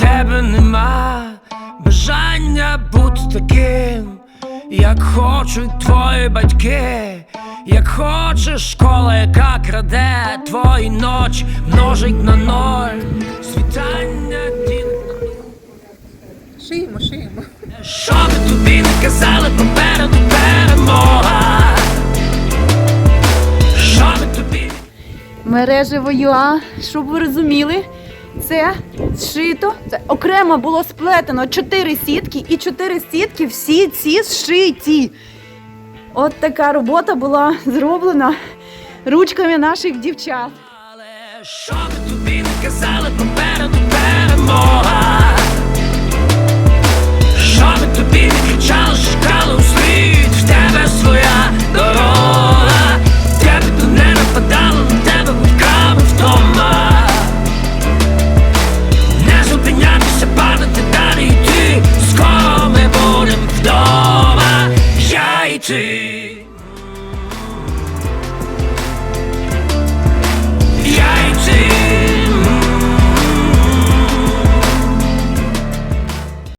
тебе нема бажання бути таким, як хочуть твої батьки, як хоче школа, яка краде твої ночі множить на ноль, світання дін. Шиємо, шиємо. Що ми тобі не казали попереду перемога? Що ми тобі? Мережево.ua, щоб ви розуміли це зшито, це окремо було сплетено чотири сітки, і чотири сітки всі ці зшиті. От така робота була зроблена ручками наших дівчат. Але що тобі не казали, попереду. Yeah.